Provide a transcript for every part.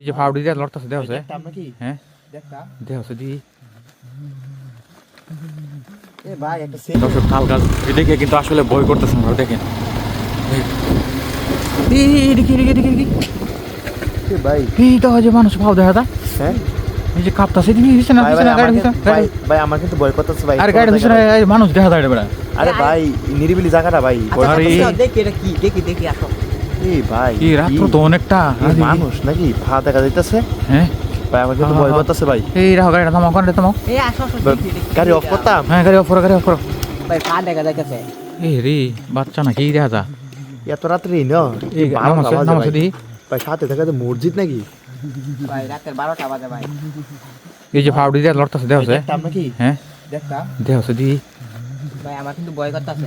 এই যে ফাউডি দিয়ে লড়তেছে দেহ আছে দেখতাম নাকি হ্যাঁ। দেহ আছে দি এ ভাই একটা সেল দর্শক তাল গাছ এদিকে কিন্তু আসলে বই করতেছে আমরা দেখেন। ভাই। তো যে মানুষ ভাব দেখা তা হ্যাঁ। এই যে কাঁপতাছে দিবি হিসে না হিসে না আমার গাড়ি হিসে ভাই ভাই আমার কিন্তু ভয় করতেছে ভাই। আরে গাড়ি হিসে মানুষ দেখা যায় বেড়া। আরে ভাই নিরিবিলি জায়গাটা ভাই আচ্ছা, আরে দেখি এটা কি? দেখি দেখি আসো। এই ভাই কি রাত্র তো অনেকটা। মানুষ নাকি? ভা দেখা যাইতেছে হ্যাঁ। ভাই হ্যাঁ, ভয় হ্যাঁ। এই রাখো গাড়িটা থামাও গাড়িটা থামাও। এই আসো আসো গাড়ি অফ করতাম? হ্যাঁ গাড়ি অফ করো গাড়ি অফ করো। ভাই পা দেখা যাইতেছে এই রে বাচ্চা না কি দেখা যা এত রাত্রি না? এই নামাজ নামাজ দি ভাই। সাথে থাকা তো মসজিদ নাকি? ভাই রাতের বারোটা বাজে ভাই। এই যে ফাউডি দিয়ে লড়তেছে দেহ আছে দেখতাম নাকি? হ্যাঁ। দেখতাম। দেহ আছে দি। ভাই আমার কিন্তু ভয় করতেছে।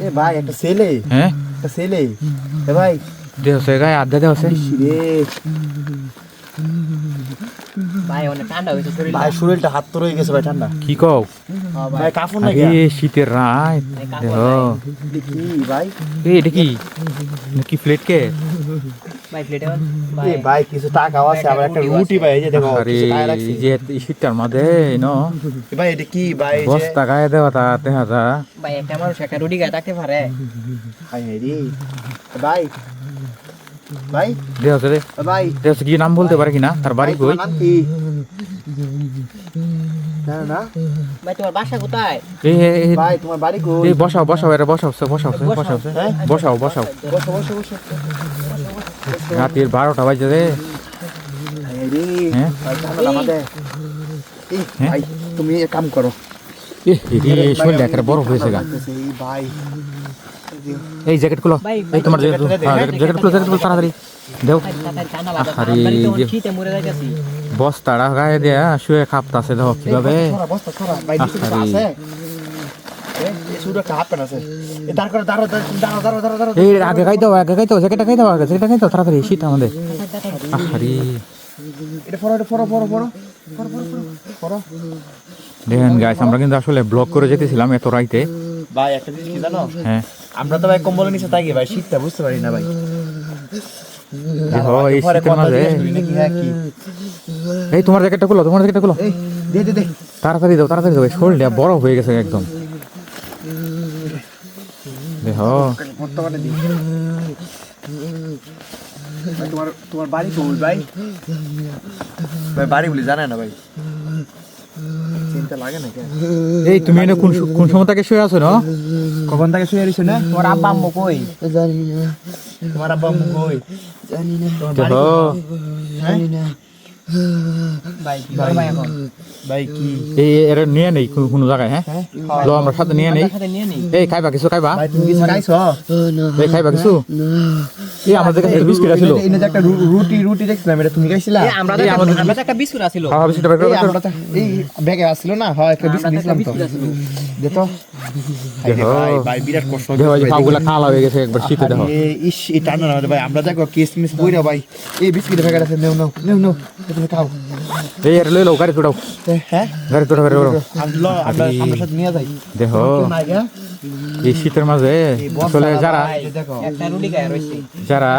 এ ভাই একটা ছেলে। হ্যাঁ? একটা ছেলে। এ ভাই। দেহ আছে গায়ে আধা দেহ আছে রে। ভাই অনেক ঠান্ডা হয়েছে শরীর ভাই শরীরটা হাত তো রয়ে গেছে ভাই ঠান্ডা। কি কও? ভাই কাপড় নাকি? আরে শীতের রাত। দেখি ভাই এই এটা কি কি? প্লেট কে ভাই প্লেটে এ ভাই কিছু টাকাও আছে আবার একটা রুটি ভাই যে দেখো আরে কিছু টাকা রাখছি। এই যে এই শীতটার ন? ভাই এটা কি ভাই বস্তা গায়ে দেওয়া তা দেখা যা ভাই একটা মানুষ একটা রুটি গায়ে থাকতে পারে। হাই হাই রে। ভাই ভাই। দেহ রে। ভাই। দেহ কি নাম বলতে পারে কিনা তার বাড়ি কই? নাম কি? না না ভাই তোমার বাসা কোথায়? এই এই- এই- ভাই তোমার বাড়ি কই? এই বসাও বসাও এটা বসাও বসাও বসাও। হ্যাঁ? বসাও বসাও। বসো বসো বসো রাতের বারোটা বাজে রে। হ্যাঁ? তুমি এক কাম করো। শরীর একেবারে বরফ হয়েছে গা। এই জ্যাকেট ভাই, এই তোমার জ্যাকেট হ্যাঁ জ্যাকেট খুলো জ্যাকেট তাড়াতাড়ি। দেও। আরে, বস্তাটা গায়ে দেয়া শুয়ে কাঁপতাছে দেখো কীভাবে। আগে খাই দাও আগে খাই দাও জ্যাকেটটা খাই দাও আগে জ্যাকেটটা খাই দাও তাড়াতাড়ি শীত আমাদের। আরে এটা ফরো এটা ফরো ফরো ফরো ফরো ফরো ফরো ফরো দেখেন গাইস আমরা কিন্তু আসলে ব্লক করে যেতেছিলাম এত রাইতে। ভাই একটা জিনিস কি জানো? হ্যাঁ। আমরা তো ভাই কম্বলের নিচে থাকি ভাই শীতটা বুঝতে পারি না ভাই। এই হ্যাঁ? এই তোমার জ্যাকেটটা খুলো তোমার জ্যাকেটটা খুলো। তাড়াতাড়ি দাও তাড়াতাড়ি দাও শরীরটা বরফ হয়ে গেছে একদম। দেখো বর্তমানে দি ভাই, তোমার তোমার বাড়ি কই ভাই? ভাই বাড়ি বলি জানে না ভাই। চিন্তা লাগে না কেন? এই তুমি এনে কোন কোন সময় থেকে শুয়ে আছো না? কখন থেকে শুয়ে রইছো না? তোমার আব্বা আম্মু কই? তোমার আব্বা আম্মু কই? তোমার বাড়ি দেখো হ্যাঁ? এর নিয়ে নেই কোনো- জায়গায় হ্যাঁ লো আমরা সাথে নিয়ে নেই এই খাইবা কিছু খাইবা এই খাইবা কিছু এই আমাদের কাছে বিস্কিট আছিল এই যে একটা রুটি রুটি দেখছিলাম এটা তুমি খাইছিলা আমরা আমাদের- একটা বিস্কুট আছিল খাওয়া বিস্কিট এই করো আমরা তো এই ব্যাগে আসছিল না হয় একটা বিস্কিট নিছিলাম তো দে তো দেখো। ভাই ভাই বিরাট কষ্ট দেখো এই যে ভাই, পাগুলা কালা হয়ে গেছে একবার শীতে দেখো। ইস এই টান্ডা না ভাই আমরা দেখো কিসমিস বইরা ভাই। এই বিস্কিট প্যাকেট আছে নেও নাও নেও নাও। তুমি খাও। এই এর লই লও গাড়ি তোড়াও হ্যাঁ? গাড়ি তোড়াও গাড়ি তোড়াও আমরা আমরা আমরা সাথে নিয়ে যাই। দেখো। গা? এই শীতের মাঝে আসলে যারা। এই যে দেখো। একটা রুটি গায়ে রইছে যারা।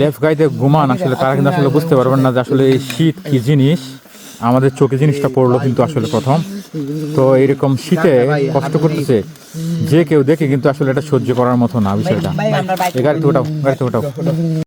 লেফট গাইতে ঘুমান আসলে তারা কিন্তু আসলে বুঝতে পারবেন না যে আসলে এই শীত কি জিনিস। আমাদের চোখে জিনিসটা পড়ল কিন্তু আসলে প্রথম। তো এইরকম শীতে কষ্ট করতেছে। যে কেউ দেখে কিন্তু আসলে এটা সহ্য করার মতো না বিষয়টা। গাড়িতে ওঠাও গাড়িতে ওঠাও